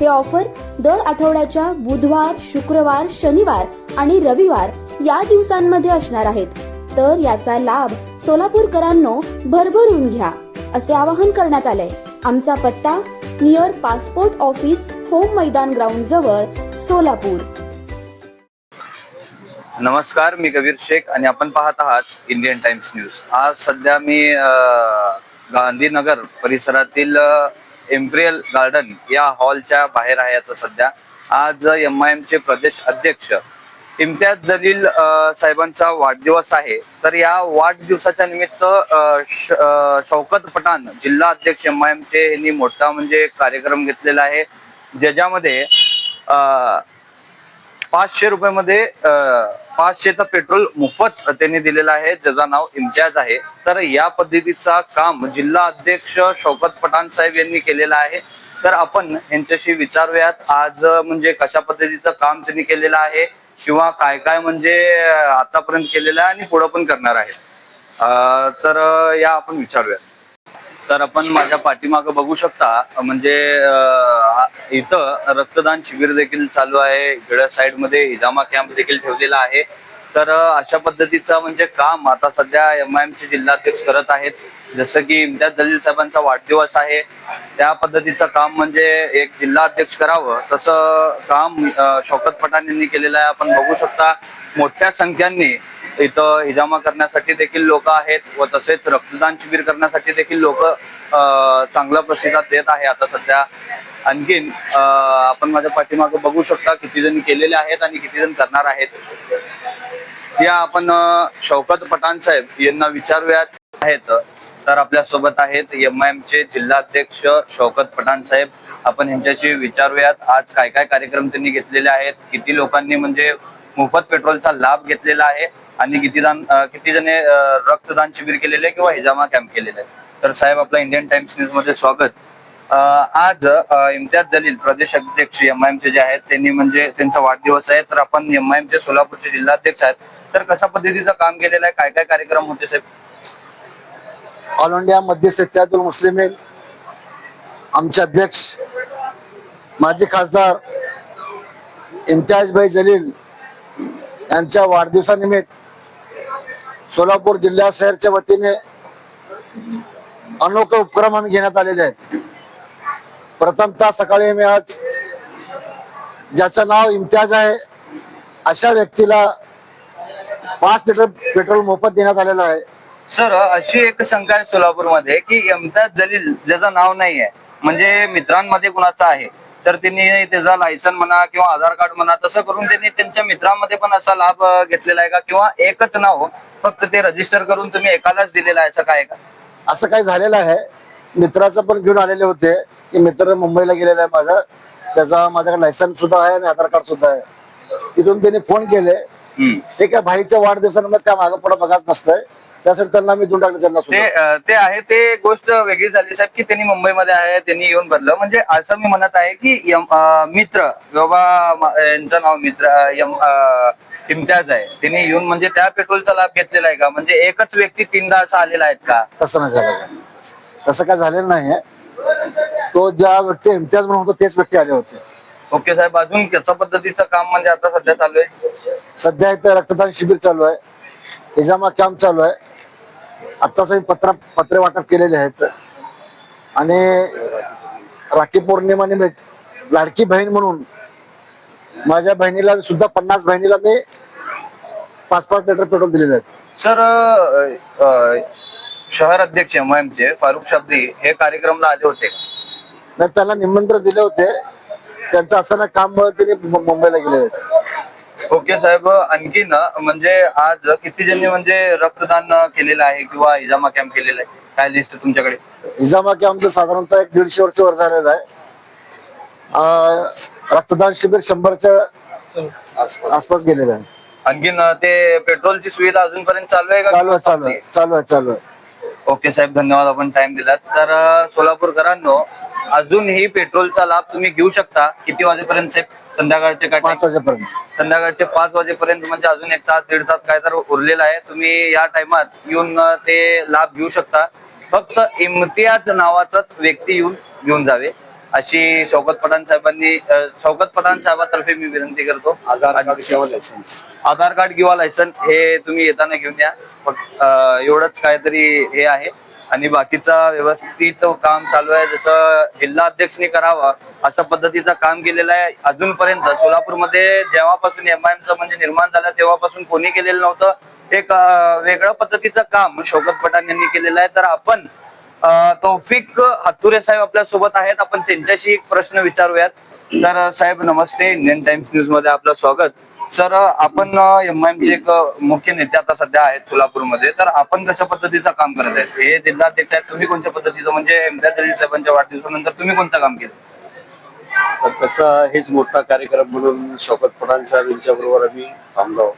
हे ऑफर दर आठवड्याच्या बुधवार शुक्रवार शनिवार आणि रविवार या दिवसांमध्ये असणार आहेत. तर याचा लाभ सोलापूरकरांनो भरभरून घ्या असे आवाहन करण्यात आले आमचा पत्ता near passport office home maidan ground जवळ सोलापूर. नमस्कार मी कबीर शेख आणि आपण पाहत आहात इंडियन टाइम्स न्यूज. आज सध्या मी अ, गांधीनगर परिसरातील एम्प्रियल गार्डन या हॉलच्या बाहेर आहे आता सध्या. आज एम आय एम चे प्रदेश अध्यक्ष इम्तियाज जलील साहेबांचा वाढदिवस आहे. तर या वाढदिवसाच्या निमित्त श- शौकत पठाण जिल्हा अध्यक्ष एम आय एम चे यांनी मोठा म्हणजे कार्यक्रम घेतलेला आहे. ज्याच्यामध्ये पाचशे रुपयामध्ये अं, पाचशेचं पेट्रोल मोफत त्यांनी दिलेलं आहे. ज्याचं नाव इम्तियाज आहे. तर या पद्धतीचा काम जिल्हा अध्यक्ष शौकत पठाण साहेब यांनी केलेला आहे. तर आपण यांच्याशी विचारूयात आज म्हणजे कशा पद्धतीचं काम त्यांनी केलेलं आहे किंवा काय काय म्हणजे आतापर्यंत केलेलं आहे आणि पुढं पण करणार आहे तर या आपण विचारूयात. तर आपण माझ्या पाठीमागं बघू शकता म्हणजे इथं रक्तदान शिबिर देखील चालू आहे. इकडे साइडमध्ये हिजामा कॅम्प देखील ठेवलेला आहे. तर अशा पद्धतीचं म्हणजे काम आता सध्या एम आय एम चे जिल्हाध्यक्ष करत आहेत. जसं की इम्तियाज जलील साहेबांचा वाढदिवस आहे. त्या पद्धतीचं काम म्हणजे एक जिल्हा अध्यक्ष करावं. तसं काम शौकत पठाण यांनी केलेलं आहे. आपण बघू शकता मोठ्या संख्यांनी इथं हिजामा करण्यासाठी देखील लोक आहेत व तसेच रक्तदान शिबिर करण्यासाठी देखील लोक चांगला प्रतिसाद देत आहे आता सध्या. आणखीन आपण माझ्या पाठीमागे बघू शकता किती जण केलेले आहेत आणि किती जण करणार आहेत. या आपण शौकत पठाण साहेब यांना विचारूयात. आहेत तर आपल्यासोबत आहेत एम आय एम चे जिल्हाध्यक्ष शौकत पठाण साहेब. आपण यांच्याशी विचारूयात. आज काय काय कार्यक्रम त्यांनी घेतलेले आहेत? किती लोकांनी म्हणजे मोफत पेट्रोलचा लाभ घेतलेला आहे आणि किती जण किती जण रक्तदान शिबिर केलेले आहे किंवा हिजामा कॅम्प केलेले आहे तर साहेब आपला इंडियन टाइम्स न्यूजमध्ये स्वागत. आज इम्तियाज जलील प्रदेश अध्यक्ष एम आय चे जे आहेत त्यांनी म्हणजे त्यांचा वाढदिवस आहे. तर आपण एम आय चे सोलापूरचे जिल्हाध्यक्ष आहेत. तर कशा पद्धतीचं काम केलेलं आहे? काय काय कार्यक्रम होते साहेब? ऑल इंडिया मध्ये सत्यातून मुस्लिम मुस्लिमीन आमचे अध्यक्ष माजी खासदार इम्तियाज भाई जलील यांच्या वाढदिवसानिमित्त सोलापूर जिल्हा शहरच्या वतीने अनोखे उपक्रम आम्ही घेण्यात आलेले आहेत. प्रथमतः सकाळी मी आज ज्याचं नाव इम्तियाज आहे अशा व्यक्तीला पाच लिटर पेट्रोल मोफत देण्यात आलेलं आहे. सर अशी एक शंका आहे सोलापूरमध्ये की इम्तियाज जलील ज्याचं नाव नाही आहे म्हणजे मित्रांमध्ये कुणाचं आहे? तर त्यांनी त्याचा लायसन म्हणा किंवा आधार कार्ड म्हणा तसं करून त्यांनी त्यांच्या मित्रांमध्ये पण असा लाभ घेतलेला आहे का? किंवा एकच नाव फक्त ते रजिस्टर करून तुम्ही एकालाच दिलेलं आहे असं काय का? असं काही झालेलं आहे. मित्राचं पण घेऊन आलेले होते. की मित्र मुंबईला गेलेला आहे माझा. त्याचा माझ्याकडे लायसन्स सुद्धा आहे आणि आधार कार्ड सुद्धा आहे. तिथून त्यांनी फोन केले. ते काय भाईच्या वाढदिवसानंतर काय मागं पुढं बघाच नसतंय. त्यासाठी त्यांना मी देऊन टाकले त्यांना ते सुद्धा. अं, ते आहे ते गोष्ट वेगळी झाली साहेब की त्यांनी मुंबईमध्ये आहे त्यांनी येऊन भरलं. म्हणजे असं मी म्हणत आहे की यम- अं, मित्र बाबा म- यांचं नाव मित्र अं, यम- अं, इम्तियाज आहे. त्यांनी येऊन म्हणजे त्या पेट्रोलचा लाभ घेतलेला आहे का? म्हणजे एकच व्यक्ती तीनदा असा आलेला आहेत का? तसं नाही झालं. काय. तसं काय झालेलं नाही तो ज्या व्यक्ती इम्तियाज म्हणून होतो तेच व्यक्ती आले होते. ओके साहेब अजून कशा पद्धतीचं काम म्हणजे आता सध्या चालू आहे? सध्या इथं रक्तदान शिबिर चालू आहे. हिजामा कॅम्प चालू आहे. आत्ताच मी पत्र पत्रे वाटप केलेले आहेत. आणि राखी पौर्णिमा निमित्त लाडकी बहीण म्हणून माझ्या बहिणीला सुद्धा पन्नास बहिणीला मी पाच पाच लिटर पेट्रोल दिलेले आहेत. सर शहर अध्यक्ष एम चे फारुख शाब्दी हे कार्यक्रमला आले होते. त्यांना निमंत्रण दिले होते. त्यांचं अचानक काममुळे त्यांनी मुंबईला गेले आहेत. ओके साहेब आणखीन म्हणजे आज किती जणांनी म्हणजे रक्तदान केलेलं आहे किंवा इजामा कॅम्प केलेला आहे? काय लिस्ट तुमच्याकडे? हिजामा कॅम्पचं साधारणतः एक दीडशे वर्ष वर झालेलं आहे. अं, रक्तदान शिबिर शंभरच्या आसपास गेलेलं आहे. आणखीन ते पेट्रोलची सुविधा अजूनपर्यंत चालू आहे का? चालू आहे चालू आहे चालू आहे चालू आहे. ओके साहेब धन्यवाद. आपण टाइम दिलात. तर सोलापूरकरांनो अजूनही पेट्रोलचा लाभ तुम्ही घेऊ शकता. किती वाजेपर्यंत साहेब? संध्याकाळचे काय पाच वाजेपर्यंत. संध्याकाळचे पाच वाजेपर्यंत म्हणजे अजून एक तास दीड तास काय तर उरलेला आहे. तुम्ही या टाइमात येऊन ते लाभ घेऊ शकता. फक्त इम्तियाज नावाचाच व्यक्ती येऊन घेऊन जावे. अशी शौकत पठाण साहेबांनी शौकत पठाण साहेबातर्फे मी विनंती करतो. आधार कार्ड किंवा लायसन्स आधार कार्ड किंवा लायसन हे तुम्ही येताना घेऊन या. फक्त एवढंच काहीतरी हे आहे. आणि बाकीचा व्यवस्थित काम चालू आहे. जसं जिल्हा अध्यक्षने करावं अशा पद्धतीचं काम केलेलं आहे. अजूनपर्यंत सोलापूरमध्ये जेव्हापासून एम आय चं म्हणजे निर्माण झालं तेव्हापासून कोणी केलेलं नव्हतं. एक वेगळ्या पद्धतीचं काम शौकत पठाण यांनी केलेलं आहे. तर आपण तौफिक हातुरे साहेब आपल्यासोबत आहेत. आपण त्यांच्याशी एक प्रश्न विचारूयात. तर साहेब नमस्ते. इंडियन टाइम्स न्यूजमध्ये आपलं स्वागत. सर आपण एम आय चे एक मुख्य नेते आता सध्या आहेत सोलापूरमध्ये. तर आपण कशा पद्धतीचं काम करत आहेत? हे जिल्हाध्यक्ष आहेत. तुम्ही कोणत्या पद्धतीचं? म्हणजे इम्तियाज जलील साहेबांच्या वाढदिवसानंतर तुम्ही कोणतं काम केलं? तसं तसा हेच मोठा कार्यक्रम म्हणून शौकत पठाण साहेब यांच्या बरोबर आम्ही थांबलो.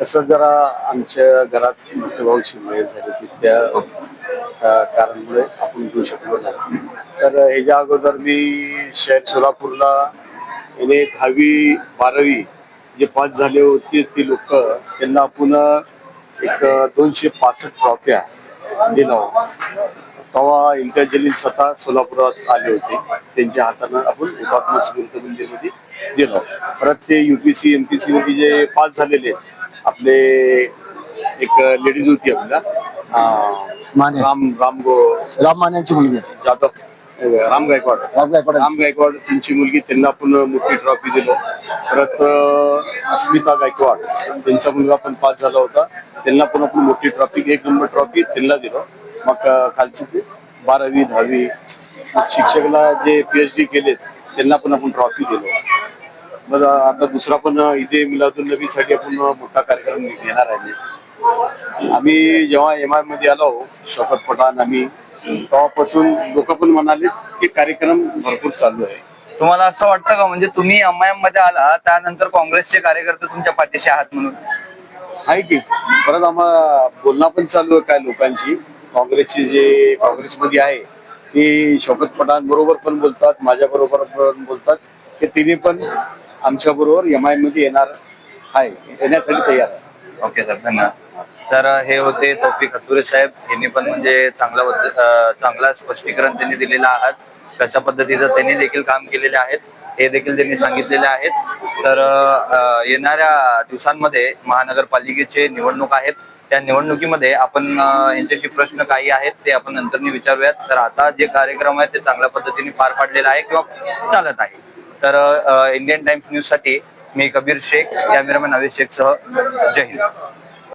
तसं जरा आमच्या घरात मोठे भाऊ मुळे झाली की त्या कारणामुळे आपण घेऊ शकलो नाही. तर ह्याच्या अगोदर मी शहर सोलापूरला याने दहावी बारावी जे पास झाले होते ते लोक त्यांना आपण एक दोनशे पासष्ट ट्रॉफ्या दिला तेव्हा इम्तियाज जलील स्वतः सोलापुरात आले होते. त्यांच्या हातानं आपण हुतात्मा स्मृती दिलो परत ते युपीसी एमपीसी मध्ये जे पास झालेले आहेत, आपले एक लेडीज होती आपल्या माने. राम राम गो राम मान्यांची मुलगी. जाधव राम गायकवाड. राम गायकवाड. राम गायकवाड त्यांची मुलगी त्यांना पण मोठी ट्रॉफी दिलो. परत अस्मिता गायकवाड त्यांचा मुलगा पण पास झाला होता. त्यांना पण आपण मोठी ट्रॉफी एक नंबर ट्रॉफी त्यांना दिलो. मग खालची ते बारावी दहावी शिक्षकाला जे पीएचडी केलेत त्यांना पण आपण ट्रॉफी दिलो. मग आता दुसरा पण इथे मिलादुल नबी साठी आपण मोठा कार्यक्रम घेणार आहे आम्ही जेव्हा एम आयमध्ये आलो शपथ पठाण आम्ही तेव्हापासून लोक पण म्हणाले की कार्यक्रम भरपूर चालू आहे. तुम्हाला असं वाटतं का? म्हणजे तुम्ही एम आय एममध्ये आला त्यानंतर काँग्रेसचे कार्यकर्ते तुमच्या पाठीशी आहात म्हणून? आहे की. परत आम्हाला बोलणं पण चालू आहे काय लोकांशी. काँग्रेसचे जे काँग्रेसमध्ये आहे ते शौकत पठाण बरोबर पण बोलतात माझ्या बरोबर पण बोलतात. की तिने पण आमच्या बरोबर एम आयमध्ये येणार आहे येण्यासाठी तयार आहे. ओके सर धन्यवाद. तर हे होते तौफिक हत्तुरे साहेब. यांनी पण म्हणजे चांगला चांगला स्पष्टीकरण त्यांनी दिलेलं आहात. कशा पद्धतीचं त्यांनी देखील काम केलेले आहेत हे देखील त्यांनी सांगितलेले आहेत. तर येणाऱ्या दिवसांमध्ये महानगरपालिकेचे निवडणूक आहेत. त्या निवडणुकीमध्ये आपण यांच्याशी प्रश्न काही आहेत ते आपण नंतर विचारूयात. तर आता जे कार्यक्रम आहेत ते चांगल्या पद्धतीने पार पाडलेला आहे किंवा चालत आहे. तर इंडियन टाइम्स न्यूजसाठी मी कबीर शेख कॅमेरामॅन अविष शेख सह जय हिंद.